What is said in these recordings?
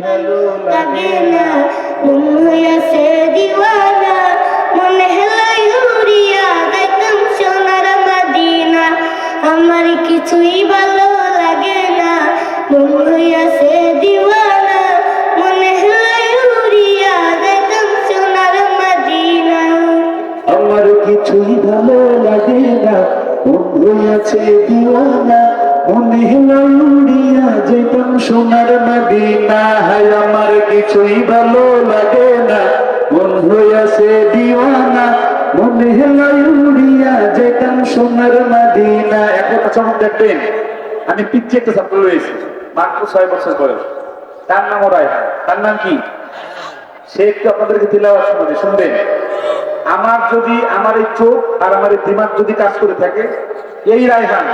ভালো লাগে না মন হইয়াছে দিওয়ানা মনে হেলাই উড়িয়া দেখতাম সোনার আমার কিছুই ভালো লাগে না, মন হইয়াছে দিওয়ানা মনে হেলাই উড়িয়া দেখতাম সোনার মদিনা আমার কিছুই ভালো লাগে না আছে দিওয়ানা, মনে হয় উড়িয়া যেতাম সোনার মদিনা হায় আমার কিছুই ভালো লাগে না। বন্ধু আছে দিওয়ানা, মনে হয় উড়িয়া যেতাম সোনার মদিনা। এখন চমক দেখবেন। আমি পিচ্ছে একটা ছাত্র রয়েছি, মাত্র ছয় বছর বয়স। তার নাম ওরাই তার নাম কি? সে একটু আপনাদেরকে তিলাওয়াত শোনাবে, শুনবেন। আমার যদি, আমার এই চোখ আর আমার এই দিমাগ যদি কাজ করে থাকে, এই রায়হান।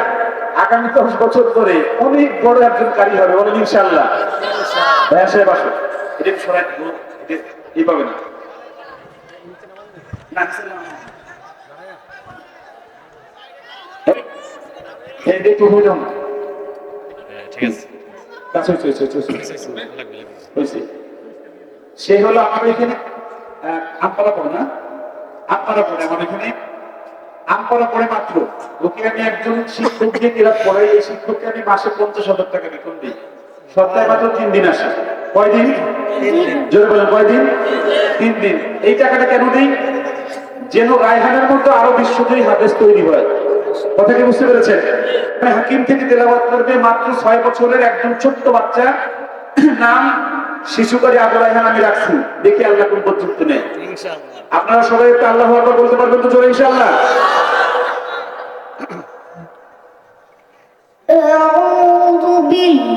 আগামী দশ বছর ধরে অনেক বড় একজন কারি হবে বলেন ইনশাল্লাহ ভাইয়া সাহেব আসো। এটা সরাই পাবে না। এই। হয়েছে। সে হলো আমার এখানে আমপাড়া পড়ে না? আমপাড়া পড়ে আমার এখানে। মাত্র। ওকে আমি একজন শিক্ষক দিয়ে কিরাত পড়াই এই শিক্ষককে আমি মাসে পঞ্চাশ হাজার টাকা বেতন দিই। সপ্তাহে মাত্র তিন দিন আসে। কয়দিন? জোরে বলেন কয়দিন? তিন দিন। এই টাকাটা কেন দিই? যেন রায়হানের মধ্যে আরও বিশ্বজয়ী হাদিস তৈরি হয়। কথা কি বুঝতে পেরেছেন? মানে হাকিম থেকে তেলাওয়াত করবে মাত্র ছয় বছরের একজন ছোট্ট বাচ্চা। নাম শিশুকারী আবু রায়হান আমি রাখছি। দেখি আল্লাহ কোন পর্যন্ত নেই ইনশাআল্লাহ। আপনারা সবাই একটু আল্লাহ বলতে পারবেন তো জোরে ইনশাআল্লাহ?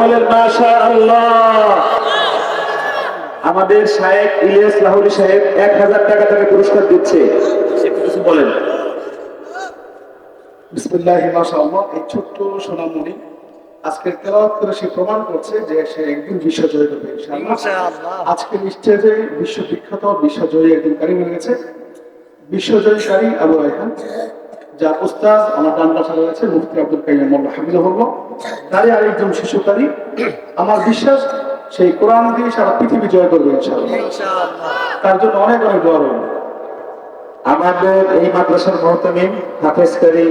বলেন মাশা আল্লাহ আমাদের সাহেব ইলিয়াস লাহুরি সাহেব এক হাজার টাকা তাকে পুরস্কার দিচ্ছে। কিছু বলেন। বিসমিল্লাহ মাশাআল্লাহ। এই ছোট্ট সোনামণি আজকের তেলাওয়াত করে সে প্রমাণ করছে যে সে একদিন বিশ্ব জয় করবে ইনশাআল্লাহ। ইনশাআল্লাহ। আজকের স্টেজে বিশ্ববিখ্যাত বিশ্বজয়ী একজন কারি হয়ে গেছে বিশ্বজয়ী কারি আবু রায়হান। যার উস্তাদ আমার ডান পাশে রয়েছে মুফতি আব্দুল কাইম মোল্লা হাফিজাহুল্লাহ। তারই আরেকজন শিশুকারী আমার বিশ্বাস সেই কোরআন দিয়ে সারা পৃথিবী জয় করবে তার জন্য অনেক অনেক দোয়া রইল। আমাদের এই মাদ্রাসার মহতামিম হাফেজ কারি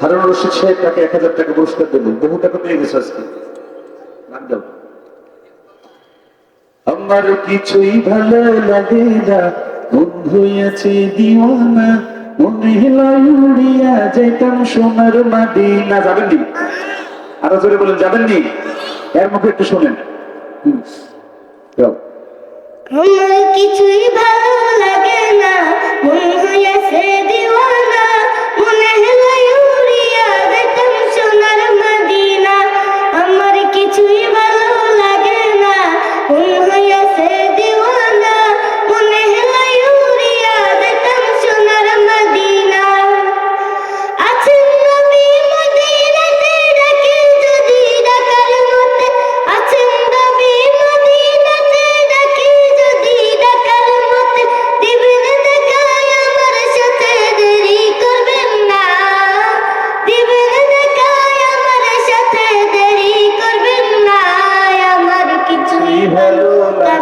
হারুন রশিদ সাহেব তাকে এক হাজার টাকা পুরস্কার দেবেন বহু টাকা পেয়ে গেছে আজকে। আমার কিছুই ভালো লাগে না। বন্ধু আছে দিওয়ানা। মনে হেলায় উড়িয়া যাইতাম সোনার মাদিনা। যাবেন নি? আরও জোরে বলেন, যাবেন নি? এর মুখে একটু শোনেন। আমার কিছুই ভালো লাগে না। মন হইয়াছে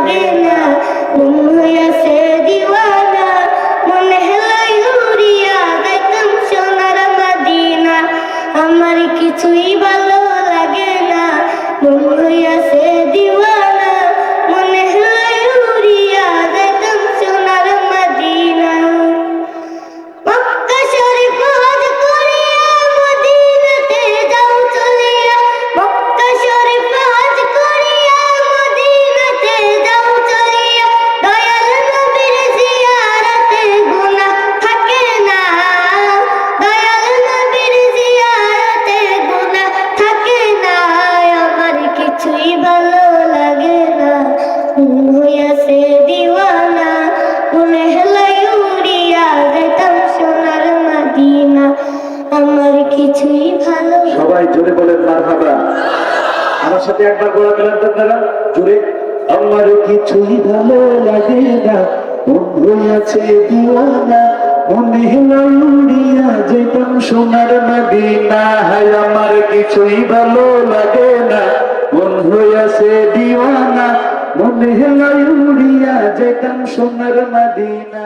লাগে মনে হেলাই উড়িয়া আমার কিছুই ভালো লাগে না, বন্ধু আছে দিওয়ানা মনে উড়িয়া যেতাম সোনার মদিনা। হায়, আমার কিছুই ভালো লাগে না, বন্ধু আছে দিওয়ানা মনে হেলায় উড়িয়া যেতাম সোনার মদিনা